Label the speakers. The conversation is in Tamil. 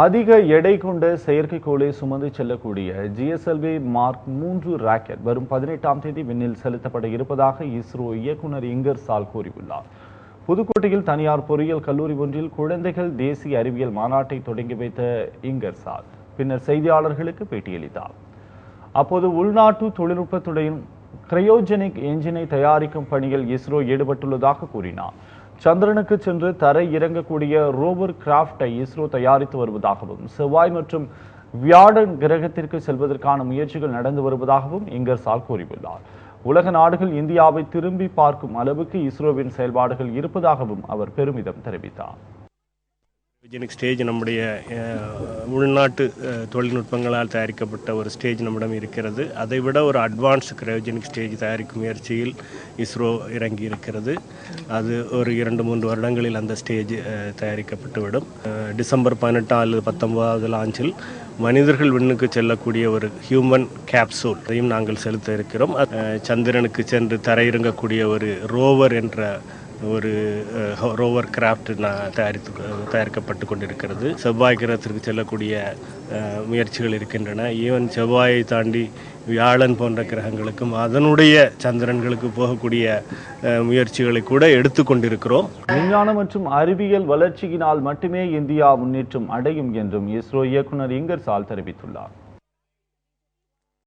Speaker 1: அதிக எடை கொண்ட செயற்கைக்கோளை சுமந்து செல்லக்கூடிய ஜிஎஸ்எல்வி மார்க் மூன்று ராக்கெட் வரும் பதினெட்டாம் தேதி விண்ணில் செலுத்தப்பட இருப்பதாக இஸ்ரோ இயக்குனர் இங்கர் சால் கூறியுள்ளார். புதுக்கோட்டையில் தனியார் பொறியியல் கல்லூரி ஒன்றில் குழந்தைகள் தேசிய அறிவியல் மாநாட்டை தொடங்கி வைத்த இங்கர் சால் பின்னர் செய்தியாளர்களுக்கு பேட்டியளித்தார். அப்போது உள்நாட்டு தொழில்நுட்பத்துடன் கிரையோஜெனிக் என்ஜினை தயாரிக்கும் பணியில் இஸ்ரோ ஈடுபட்டுள்ளதாக கூறினார். சந்திரனுக்கு சென்று தரை இறங்கக்கூடிய ரோவர் கிராஃப்டை இஸ்ரோ தயாரித்து வருவதாகவும் செவ்வாய் மற்றும் வியாழன் கிரகத்திற்கு செல்வதற்கான முயற்சிகள் நடந்து வருவதாகவும் இங்கர்சால் கூறியுள்ளார். உலக நாடுகள் இந்தியாவை திரும்பி பார்க்கும் அளவுக்கு இஸ்ரோவின் செயல்பாடுகள் இருப்பதாகவும் அவர் பெருமிதம் தெரிவித்தார்.
Speaker 2: ஜெனிக் ஸ்டேஜ் நம்முடைய உள்நாட்டு தொழில்நுட்பங்களால் தயாரிக்கப்பட்ட ஒரு ஸ்டேஜ் நம்மிடம் இருக்கிறது. அதை விட ஒரு அட்வான்ஸ் கிரையோஜெனிக் ஸ்டேஜ் தயாரிக்கும் முயற்சியில் இஸ்ரோ இறங்கி இருக்கிறது அது ஒரு இரண்டு மூன்று வருடங்களில் அந்த ஸ்டேஜ் தயாரிக்கப்பட்டுவிடும். டிசம்பர் பதினெட்டாம் அல்லது பத்தொன்பதாவது லான்ச்சில் மனிதர்கள் விண்ணுக்கு செல்லக்கூடிய ஒரு ஹியூமன் கேப்சூல் அதையும் நாங்கள் செலுத்த இருக்கிறோம். சந்திரனுக்கு சென்று தரையிறங்கக்கூடிய ஒரு ரோவர் என்ற ஒரு ரோவர் கிராஃப்ட் தயாரித்து தயாரிக்கப்பட்டு கொண்டிருக்கிறது. செவ்வாய் கிரகத்திற்கு செல்லக்கூடிய முயற்சிகள் இருக்கின்றன. ஈவன் செவ்வாயை தாண்டி வியாழன் போன்ற கிரகங்களுக்கும் அதனுடைய சந்திரன்களுக்கு போகக்கூடிய முயற்சிகளை கூட எடுத்துக்கொண்டிருக்கிறோம்
Speaker 1: விஞ்ஞானம் மற்றும் அறிவியல் வளர்ச்சியினால் மட்டுமே இந்தியா முன்னேற்றம் அடையும் என்றும் இஸ்ரோ இயக்குனர் இங்கர்சால் தெரிவித்துள்ளார்.